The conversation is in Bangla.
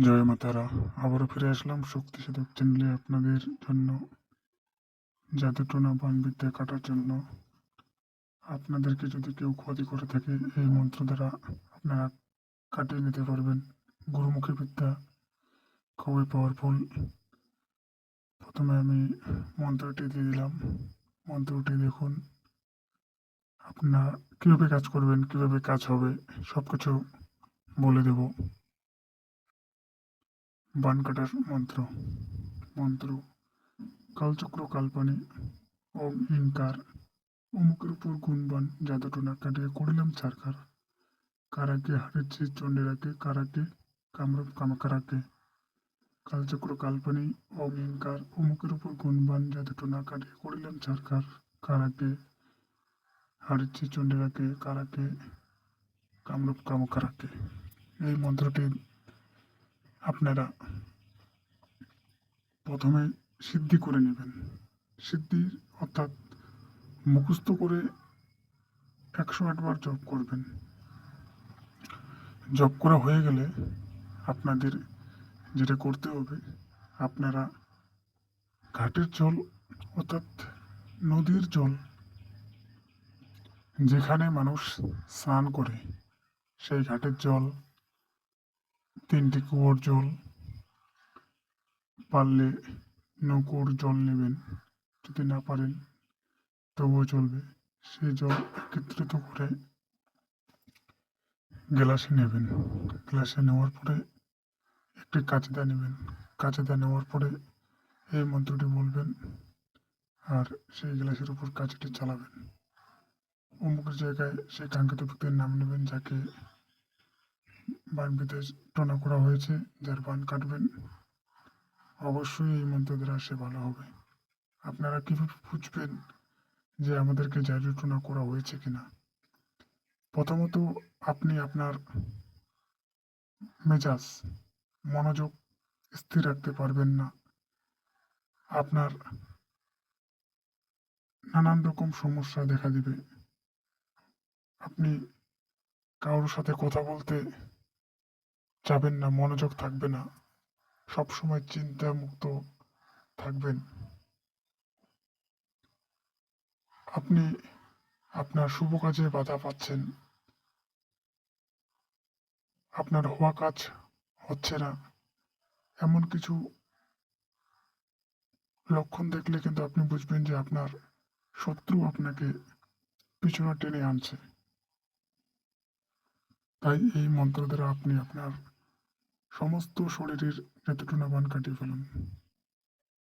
জয় মাতারা। আবারও ফিরে আসলাম শক্তি সাধক চ্যানেলে আপনাদের জন্য। জাদুটোনা বানবিদ্যা কাটার জন্য। আপনাদেরকে যদি কেউ ক্ষতি করে থাকে, এই মন্ত্র দ্বারা আপনারা কাটিয়ে নিতে পারবেন। গুরুমুখী বিদ্যা খুবই পাওয়ারফুল প্রথমে আমি মন্ত্রটি দিয়ে দিলাম। মন্ত্রটি দেখুন। আপনার কীভাবে কাজ করবেন, কীভাবে কাজ হবে সব কিছু বলে দেবো। বান কাটার মন্ত্র। মন্ত্র। কালচক্র কাল্পনে। ওম ইনকার অমুকের উপর গুণবান জাদুটোনা কাটিয়ে করিলাম ছারকার কারাকে হারিয়েছে চণ্ডেরাকে, কারাকে কামরূপ কামাকারাকে। কালচক্র কাল্পনে ওম ইনকার অমুকের উপর গুণবান জাদুটোনা কাটিয়ে করিলাম ছারকার কারাকে হারিয়েছে চণ্ডেরাকে, কারাকে কামরূপ কামকারাকে। এই মন্ত্রটি আপনারা প্রথমে সিদ্ধি করে নেবেন। সিদ্ধি অর্থাৎ মুখস্থ করে একশো আটবার জপ করবেন। জপ করা হয়ে গেলে আপনাদের যেটা করতে হবে, আপনারা ঘাটের জল অর্থাৎ নদীর জল যেখানে মানুষ স্নান করে, সেই ঘাটের জল তিনটি কুয়োর জল পারলে নৌকোর জল নেবেন। যদি না পারেন, তবুও চলবে। সেই জল একত্রিত করে গ্লাসে নেবেন। গ্লাসে নেওয়ার পরে একটি কাঁচেদা নেবেন। কাঁচেদা নেওয়ার পরে এই মন্ত্রটি বলবেন আর সেই গ্লাসের উপর কাঁচিটি চালাবেন। অমুকের জায়গায় সেই কাঙ্ক্ষিত ব্যক্তির নাম নেবেন যাকে বান বিদেশ টনা করা হয়েছে, যার বান কাটবেন। অবশ্যই এই মন্ত্র দ্বারা সে ভালো হবে। আপনারা কীভাবে বুঝবেন যে আমাদেরকে জাদু টনা করা হয়েছে কিনা? প্রথমত, আপনি আপনার মেজাজ, মনোযোগ স্থির রাখতে পারবেন না। আপনার নানান রকম সমস্যা দেখা দিবে। আপনি কারোর সাথে কথা বলতে যাবেন না, মনোযোগ থাকবে না। সব সময় চিন্তা মুক্ত থাকবেন। আপনি আপনার শুভ কাজে বাধা পাচ্ছেন। আপনার হওয়া কাজ হচ্ছে না। এমন কিছু লক্ষণ দেখলে কিন্তু আপনি বুঝবেন যে আপনার শত্রু আপনাকে পিছনে টেনে আনছে। তাই এই মন্ত্র দ্বারা আপনি আপনার সমস্ত শরীরের যতটুকু বান কাটিয়ে ফেলুন।